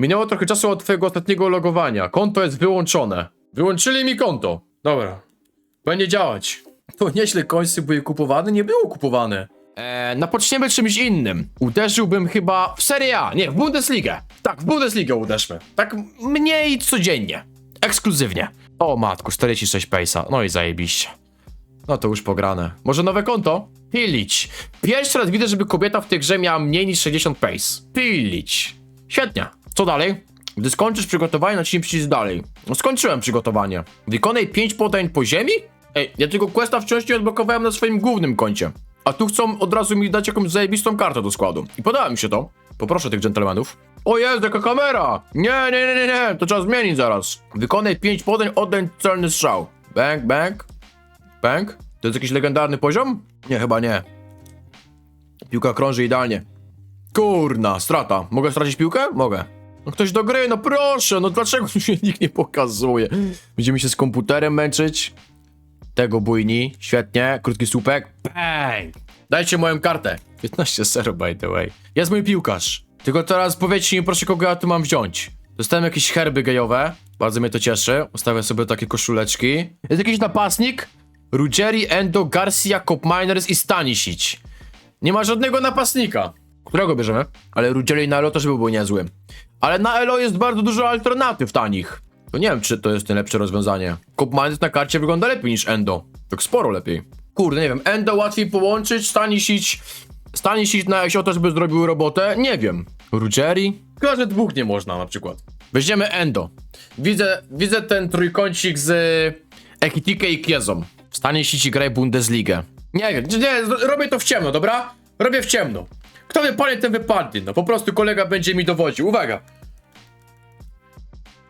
Minęło trochę czasu od twojego ostatniego logowania. Konto jest wyłączone. Wyłączyli mi konto. Dobra. Będzie działać. To nieźle końcy były kupowane? Nie było kupowane. Eee, no poczniemy czymś innym. Uderzyłbym chyba w Serie A. Nie, w Bundesligę. Tak, w Bundesligę uderzmy. Tak mniej codziennie. Ekskluzywnie. O matku, 46 pace'a. No i zajebiście. No to już pograne. Może nowe konto? Pilić. Pierwszy raz widzę, żeby kobieta w tej grze miała mniej niż 60 pace. Pilić. Świetnie. Co dalej? Gdy skończysz przygotowanie, naciśnij przycisk dalej. No skończyłem przygotowanie. Wykonaj 5 podań po ziemi? Ej, ja tego questa wciąż nie odblokowałem na swoim głównym koncie. A tu chcą od razu mi dać jakąś zajebistą kartę do składu. I podoba mi się to. Poproszę tych dżentelmenów. O jest, jaka kamera! Nie, nie, nie, nie, nie, to trzeba zmienić zaraz. Wykonaj 5 podań, oddaj celny strzał. Bang, bang. Bang? To jest jakiś legendarny poziom? Nie, chyba nie. Piłka krąży idealnie. Kurna, strata. Mogę stracić piłkę? Mogę. No ktoś do gry, no proszę, no dlaczego tu się nikt nie pokazuje? Będziemy się z komputerem męczyć. Tego bujni, świetnie, krótki słupek. Bang! Dajcie moją kartę. 15-0 by the way. Jest mój piłkarz. Tylko teraz powiedzcie mi proszę, kogo ja tu mam wziąć. Dostałem jakieś herby gejowe. Bardzo mnie to cieszy. Ustawię sobie takie koszuleczki. Jest jakiś napastnik? Ruggeri, Endo, Garcia, Cop Miners i Stanisic. Nie ma żadnego napastnika. Którego bierzemy? Ale Ruggeri na Elo też byłby niezły. Ale na Elo jest bardzo dużo alternatyw tanich. To nie wiem, czy to jest najlepsze rozwiązanie. Cop Miners na karcie wygląda lepiej niż Endo. Tak sporo lepiej. Kurde, nie wiem, Endo łatwiej połączyć, Stanisic... Stanisic na Exio też by zrobił robotę? Nie wiem. Ruggeri? Chyba, dwóch nie można na przykład. Weźmiemy Endo. Widzę, widzę ten trójkącik z Ekitike i Kiezą. Stanie sieci graj Bundesligę. Nie wiem, nie, robię to w ciemno, dobra? Robię w ciemno. Kto wypadnie, ten wypadnie. No po prostu kolega będzie mi dowodził. Uwaga.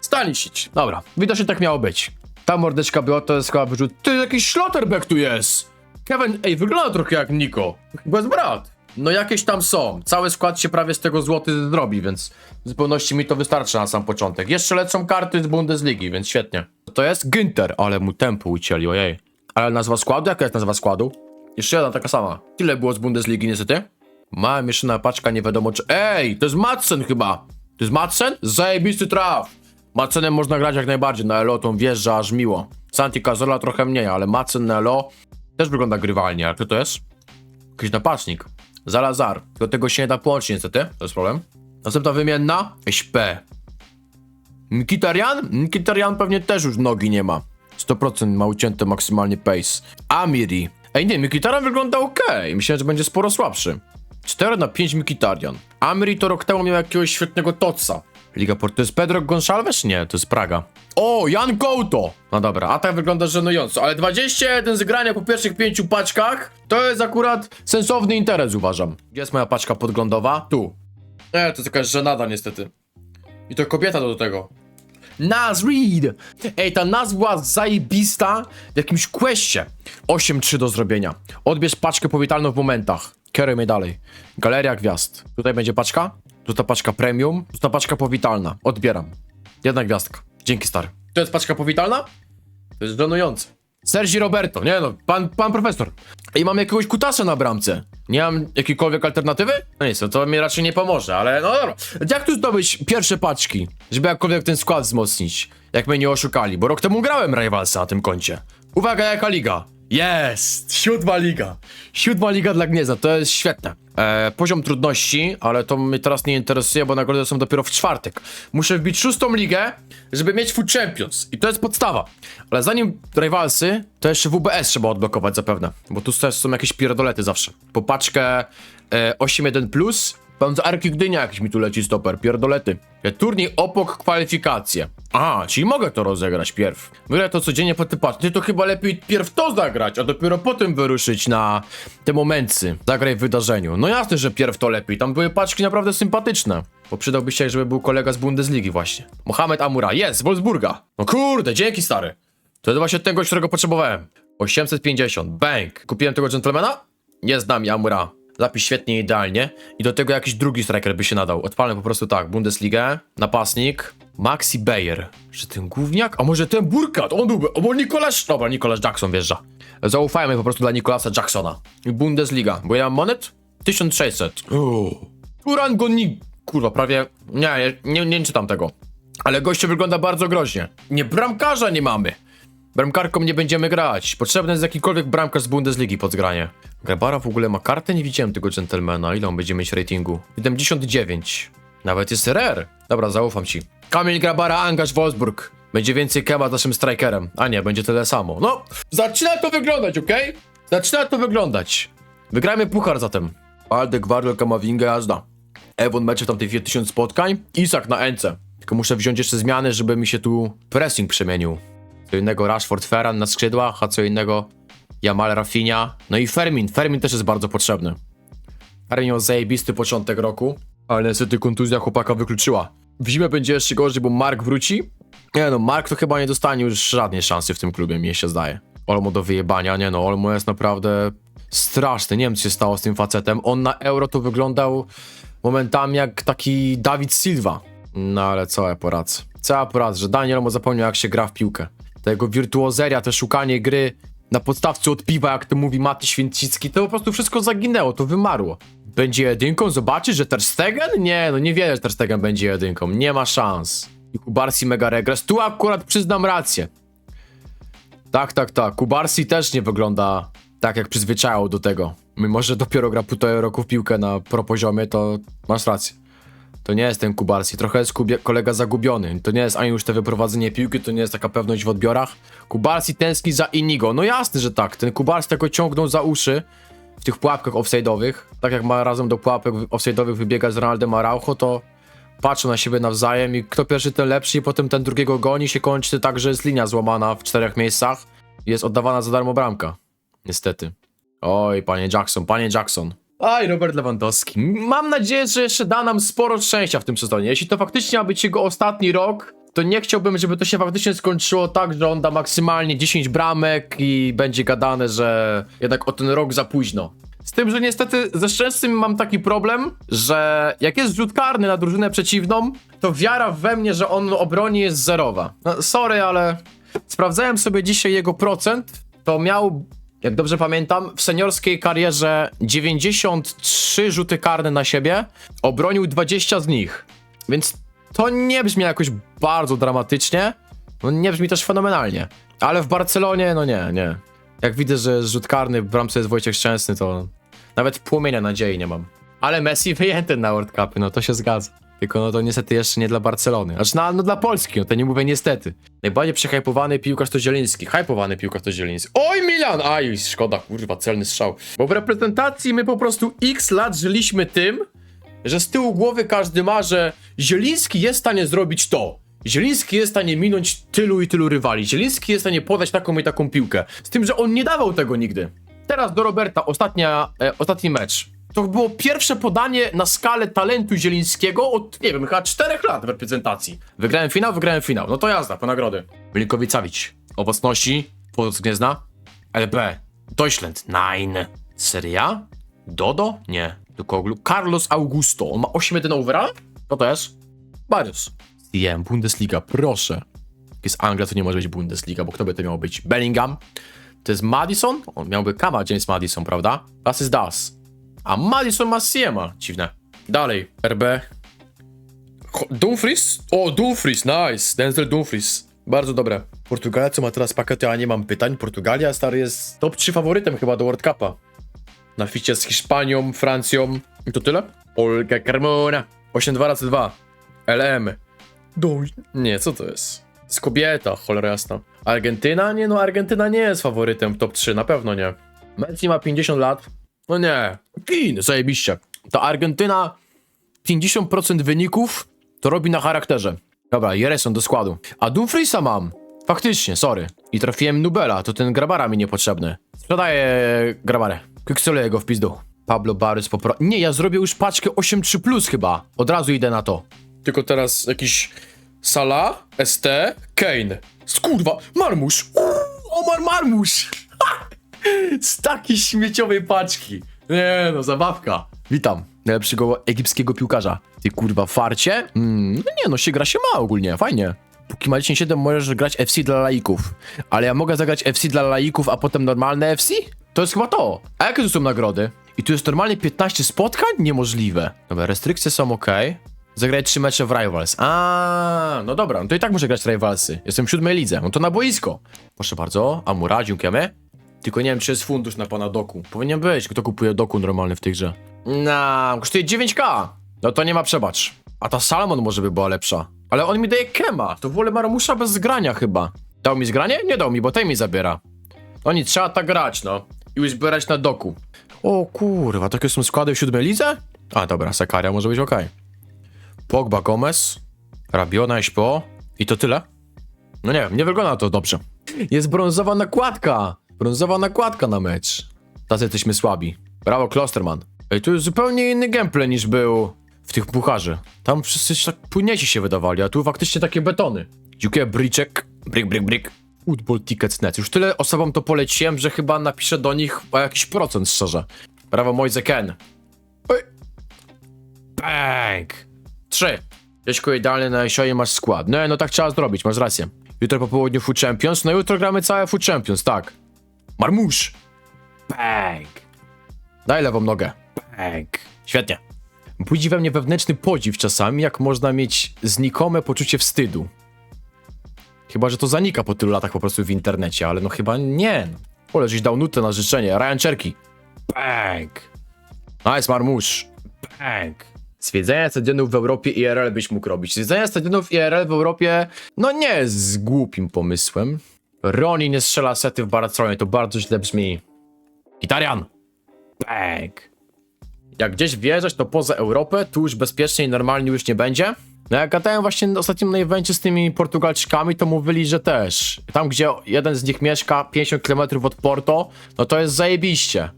Stanisic. Dobra, widocznie tak miało być. Ta mordeczka była, to jest chyba wyrzut. Ty, jakiś Schlotterbeck tu jest! Kevin, ej, wygląda trochę jak Niko. Chyba jest brat. No jakieś tam są. Cały skład się prawie z tego złoty zrobi, więc w zupełności mi to wystarczy na sam początek. Jeszcze lecą karty z Bundesligi, więc świetnie. To jest Günther, ale mu tempo ucięli, ojej. Ale nazwa składu? Jaka jest nazwa składu? Jeszcze jedna taka sama. Tyle było z Bundesligi niestety. Jeszcze na paczka, nie wiadomo czy... Ej, to jest Madsen chyba. To jest Madsen? Zajebisty traf. Madsenem można grać jak najbardziej, na Elo tą wjeżdża aż miło. Santi Cazola trochę mniej, ale Madsen na Elo też wygląda grywalnie. A kto to jest? Jakiś napastnik. Zalazar. Do tego się nie da połączyć niestety, to jest problem. Następna wymienna. SP. Mkhitaryan? Mkhitaryan pewnie też już nogi nie ma. 100% ma ucięte maksymalnie pace. Amiri. Ej nie, Mkhitaryan wygląda ok. Myślałem, że będzie sporo słabszy. 4 na 5 Mkhitaryan. Amiri to rok temu miał jakiegoś świetnego toca. Liga Port to jest Pedro Gonçalves? Nie, to jest Praga. O, Jan Couto! No dobra, a tak wygląda żenująco, ale 21 zgrania po pierwszych pięciu paczkach to jest akurat sensowny interes, uważam. Gdzie jest moja paczka podglądowa? Tu. Nie, to jakaś żenada niestety. I to kobieta do tego. Naz Reed! Ej, ta nazwa zajebista w jakimś questie. 8-3 do zrobienia. Odbierz paczkę powitalną w momentach. Kieruj mnie dalej. Galeria gwiazd. Tutaj będzie paczka. Tu ta paczka premium. Tu ta paczka powitalna. Odbieram. Jedna gwiazdka. Dzięki, stary. To jest paczka powitalna? To jest żenujące. Sergi Roberto, nie no, pan, pan profesor. I mam jakiegoś kutasa na bramce. Nie mam jakiejkolwiek alternatywy? No nic, no to mi raczej nie pomoże, ale no dobra. Jak tu zdobyć pierwsze paczki, żeby jakkolwiek ten skład wzmocnić? Jak mnie nie oszukali, bo rok temu grałem Rivalsa na tym koncie. Uwaga, jaka liga? Jest! Siódma liga. Siódma liga dla Gniezna, to jest świetne. E, poziom trudności, ale to mnie teraz nie interesuje, bo nagrody są dopiero w czwartek. Muszę wbić szóstą ligę, żeby mieć Food Champions. I to jest podstawa. Ale zanim Rivalsy, to jeszcze WBS trzeba odblokować zapewne. Bo tu też są jakieś pierdolety zawsze. Po paczkę e, 8.1+, plus, pan z Arki Gdynia jakiś mi tu leci stoper, pierdolety. E, Turniej opok kwalifikacje. A, czyli mogę to rozegrać pierw. Wygrać to codziennie po ty patrz. Ty to chyba lepiej pierw to zagrać, a dopiero potem wyruszyć na te momenty. Zagraj w wydarzeniu. No jasne, że pierw to lepiej. Tam były paczki naprawdę sympatyczne. Bo przydałby się, żeby był kolega z Bundesligi właśnie. Mohamed Amura, jest, z Wolfsburga. No kurde, dzięki stary. To jest właśnie tego, którego potrzebowałem. 850, bang. Kupiłem tego gentlemana? Nie znam Amura. Zapis świetnie, idealnie. I do tego jakiś drugi striker by się nadał. Odpalę po prostu tak. Bundesligę, napastnik, Maxi Bayer. Czy ten gówniak? A może ten Burkat? On byłby. O, bo Nikolasz. Dobra, Nikolasz Jackson wjeżdża. Zaufajmy po prostu dla Nikolasa Jacksona. Bundesliga. Bo ja mam monet? 1600. Uuu. Turan Goni... kurwa, prawie, nie, nie, nie, czytam tego. Ale gościu wygląda bardzo groźnie. Nie, bramkarza nie mamy. Bramkarką nie będziemy grać. Potrzebny jest jakikolwiek bramkarz z Bundesligi pod zgranie. Grabara w ogóle ma kartę? Nie widziałem tego gentlemana. Ile on będzie mieć ratingu? 79. Nawet jest rare. Dobra, zaufam ci. Kamil Grabara, angaż Wolfsburg. Będzie więcej kema z naszym strikerem. A nie, będzie tyle samo. No, zaczyna to wyglądać, okej? Zaczyna to wyglądać. Wygrajmy puchar zatem. Waldek, Warel, Kamavinga, jazda. Ewon mecze w tamtej 1000 spotkań. Isak na ence. Tylko muszę wziąć jeszcze zmiany, żeby mi się tu pressing przemienił. Co innego Rashford, Ferran na skrzydłach, a co innego Jamal, Rafinha. No i Fermin. Fermin też jest bardzo potrzebny. Fermin miał zajebisty początek roku, ale niestety kontuzja chłopaka wykluczyła. W zimę będzie jeszcze gorzej, bo Mark wróci. Nie no, Mark to chyba nie dostanie już żadnej szansy w tym klubie, mi się zdaje. Olmo do wyjebania, nie no, Olmo jest naprawdę straszny. Nie wiem, co się stało z tym facetem. On na Euro to wyglądał momentami jak taki Dawid Silva. No ale co ja poradzę? Co ja poradzę, że Daniel Olmo zapomniał jak się gra w piłkę. Ta jego wirtuozeria, to szukanie gry na podstawce od piwa, jak to mówi Maty Święcicki, to po prostu wszystko zaginęło, to wymarło. Będzie jedynką? Zobaczysz, że Ter Stegen? Nie, no nie wierzę, że Ter Stegen będzie jedynką. Nie ma szans. I Kubarsi mega regres. Tu akurat przyznam rację. Tak, tak, tak. Kubarsi też nie wygląda tak, jak przyzwyczajał do tego. Mimo, że dopiero gra półtorej roku w piłkę na pro poziomie, to masz rację. To nie jest ten Kubarsi, trochę jest kubie, kolega zagubiony. To nie jest ani już te wyprowadzenie piłki, to nie jest taka pewność w odbiorach. Kubarsi tęskni za Inigo. No jasne, że tak. Ten Kubarsi tego ciągnął za uszy w tych pułapkach offside'owych. Tak jak ma razem do pułapek offside'owych wybiegać z Ronaldem Araujo, to patrzą na siebie nawzajem i kto pierwszy, ten lepszy i potem ten drugiego goni się kończy tak, że jest linia złamana w czterech miejscach. Jest oddawana za darmo bramka. Niestety. Oj, panie Jackson, panie Jackson. Aj, Robert Lewandowski. Mam nadzieję, że jeszcze da nam sporo szczęścia w tym sezonie. Jeśli to faktycznie ma być jego ostatni rok, to nie chciałbym, żeby to się faktycznie skończyło tak, że on da maksymalnie 10 bramek i będzie gadane, że jednak o ten rok za późno. Z tym, że niestety ze Szczęsnym mam taki problem, że jak jest rzut karny na drużynę przeciwną, to wiara we mnie, że on obroni jest zerowa. No, sorry, ale sprawdzałem sobie dzisiaj jego procent, to miał jak dobrze pamiętam, w seniorskiej karierze 93 rzuty karne na siebie, obronił 20 z nich. Więc to nie brzmi jakoś bardzo dramatycznie, no nie brzmi też fenomenalnie. Ale w Barcelonie, no nie, nie. Jak widzę, że rzut karny w bramce jest Wojciech Szczęsny, to nawet płomienia nadziei nie mam. Ale Messi wyjęty na World Cupy, no to się zgadza. Tylko no to niestety jeszcze nie dla Barcelony. Znaczy no, no dla Polski, no to nie mówię niestety. Najbardziej przehypowany piłkarz to Zieliński. Hypowany piłkarz to Zieliński. Oj Milan! Aj, szkoda, kurwa, celny strzał. Bo w reprezentacji my po prostu x lat żyliśmy tym, że z tyłu głowy każdy ma, że Zieliński jest w stanie zrobić to. Zieliński jest w stanie minąć tylu i tylu rywali. Zieliński jest w stanie podać taką i taką piłkę. Z tym, że on nie dawał tego nigdy. Teraz do Roberta, ostatnia, e, ostatni mecz. To było pierwsze podanie na skalę talentu Zielińskiego od, nie wiem, chyba 4 lat w reprezentacji. Wygrałem finał, wygrałem finał. No to jazda, po nagrody. Milinkowic-Savic. Owocności, Płock Gniezna. LB. Deutschland. Nein. Seria? Dodo? Nie. Do Koglu. Carlos Augusto. On ma 8-1 overall? To też? Marius. CM, Bundesliga, proszę. Jak jest Anglia, to nie może być Bundesliga, bo kto by to miał być? Bellingham? To jest Madison? On miałby Kama James Madison, prawda? Das ist das. A Madison ma Siema. Dziwne. Dalej. RB. Dumfries? O, Dumfries, nice. Denzel Dumfries. Bardzo dobre. Portugalia, co ma teraz pakety, a nie mam pytań. Portugalia, stary, jest top 3 faworytem chyba do World Cupa. Na ficie z Hiszpanią, Francją. I to tyle? Olga Carmona. 8-2 razy 2. LM. Do... Nie, co to jest? Jest kobieta, cholera jasna. Argentyna? Nie no, Argentyna nie jest faworytem w top 3, na pewno nie. Messi ma 50 lat. No nie. Kin, zajebiście. To Argentyna 50% wyników to robi na charakterze. Dobra, Jereson do składu. A Dumfriesa mam. Faktycznie, sorry. I trafiłem Nubela, to ten Grabara mi niepotrzebny. Sprzedaję Grabarę. Kyksuleję go w pizdu. Pablo Barys popro... Nie, ja zrobię już paczkę 8-3 plus chyba. Od razu idę na to. Tylko teraz jakiś Salah, ST, Kane. Skurwa, Marmusz. Uuu, Omar Marmusz. Z takiej śmieciowej paczki. Nie no, zabawka. Witam. Najlepszego egipskiego piłkarza. Ty kurwa farcie? Mm, no nie no, się gra się ma ogólnie, fajnie. Póki ma 10-7 możesz grać FC dla laików. Ale ja mogę zagrać FC dla laików, a potem normalne FC? To jest chyba to. A jakie tu są nagrody? I tu jest normalnie 15 spotkań? Niemożliwe. Dobra, restrykcje są ok. Zagrać trzy mecze w Rivals. A, no dobra, no to i tak muszę grać Rivalsy. Jestem w siódmej lidze, no to na boisko. Proszę bardzo, Amura, dziękujemy. Tylko nie wiem, czy jest fundusz na pana doku. Powinien być, kto kupuje doku normalny w tej grze. No, kosztuje 9k. No to nie ma przebacz. A ta Salmon może by była lepsza. Ale on mi daje kema, to wolę Marmusza bez zgrania chyba. Dał mi zgranie? Nie dał mi, bo tej mi zabiera. No nie, trzeba tak grać, no. I już zbierać na doku. O kurwa, takie są składy w siódmej lidze? A dobra, Sakaria może być okej. Pogba, Gomez, Rabiona, Śpo i to tyle? No nie wiem, nie wygląda to dobrze. Jest brązowa nakładka! Brązowa nakładka na mecz. Tacy jesteśmy słabi. Brawo, Klosterman. Ej, tu jest zupełnie inny gameplay niż był w tych pucharzy. Tam wszyscy tak płynieci się wydawali, a tu faktycznie takie betony. Dziękuję, Briczek. Brick, brick, brick. Football Tickets Net. Już tyle osobom to poleciłem, że chyba napiszę do nich o jakiś procent szczerze. Brawo, Moise Ken. Oj. Bang! Trzy. Jaśko idealny na jesionie masz skład. No, no tak trzeba zrobić, masz rację. Jutro po południu Food Champions, no jutro gramy całe Food Champions, tak. Marmusz! Bang! Daj lewą nogę. Bang! Świetnie. Budzi we mnie wewnętrzny podziw czasami, jak można mieć znikome poczucie wstydu. Chyba, że to zanika po tylu latach po prostu w internecie, ale no chyba nie. Ole, żeś dał nutę na życzenie. Ryan Cherky. Bang! Nice, Marmusz. Bang! Zwiedzania stadionów w Europie IRL byś mógł robić. Zwiedzania stadionów IRL w Europie, no nie jest głupim pomysłem. Roni nie strzela sety w Barcelonie, to bardzo źle brzmi. Gitarian! Bang! Jak gdzieś wjeżdżać, to poza Europę, tu już bezpiecznie i normalnie już nie będzie. No jak gadałem właśnie ostatnim na evencie z tymi Portugalczykami, to mówili, że też. Tam, gdzie jeden z nich mieszka 50 km od Porto, no to jest zajebiście.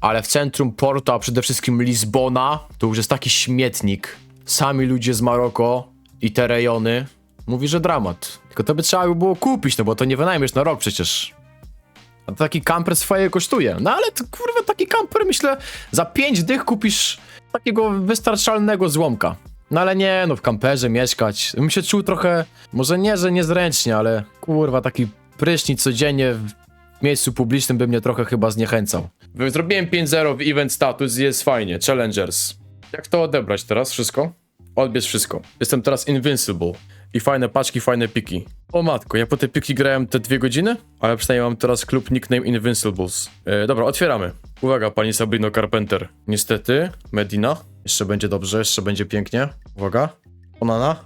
Ale w centrum Porto, a przede wszystkim Lizbona, to już jest taki śmietnik. Sami ludzie z Maroko i te rejony. Mówi, że dramat. Tylko to by trzeba by było kupić, no bo to nie wynajmiesz na rok przecież. A taki kamper swoje kosztuje. No ale to, kurwa, taki kamper myślę, za 5 dych kupisz takiego wystarczalnego złomka. No ale nie, no w kamperze mieszkać. Bym się czuł trochę, może nie, że niezręcznie, ale kurwa, taki prysznic codziennie w miejscu publicznym by mnie trochę chyba zniechęcał. Zrobiłem 5-0 w event status i jest fajnie. Challengers. Jak to odebrać teraz wszystko? Odbierz wszystko. Jestem teraz invincible. I fajne paczki, fajne piki. O matko, ja po te piki grałem te dwie godziny, ale przynajmniej mam teraz klub nickname Invincibles. E, dobra, otwieramy. Uwaga, pani Sabrino Carpenter. Niestety, Medina. Jeszcze będzie dobrze, jeszcze będzie pięknie. Uwaga. Onana.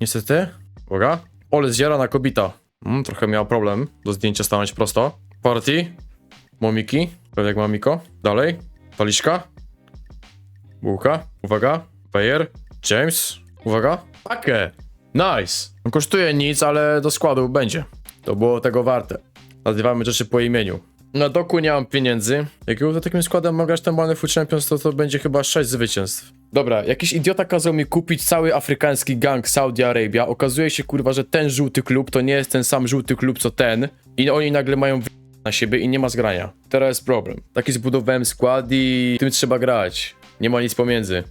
Niestety. Uwaga. Ole zjarana kobita. Mm, trochę miała problem do zdjęcia stanąć prosto. Party. Momiki. Pewnie jak Mamiko. Dalej. Taliszka. Bułka. Uwaga. Bayer. James. Uwaga. Pakę. Nice. On kosztuje nic, ale do składu będzie. To było tego warte. Nazywamy rzeczy po imieniu. Na doku nie mam pieniędzy. Jak to takim składem mogę grać normalny Food Champions, to to będzie chyba 6 zwycięstw. Dobra, jakiś idiota kazał mi kupić cały afrykański gang Saudi Arabia. Okazuje się kurwa, że ten żółty klub to nie jest ten sam żółty klub co ten. I oni nagle mają na siebie i nie ma zgrania. Teraz jest problem. Taki zbudowałem skład i tym trzeba grać. Nie ma nic pomiędzy.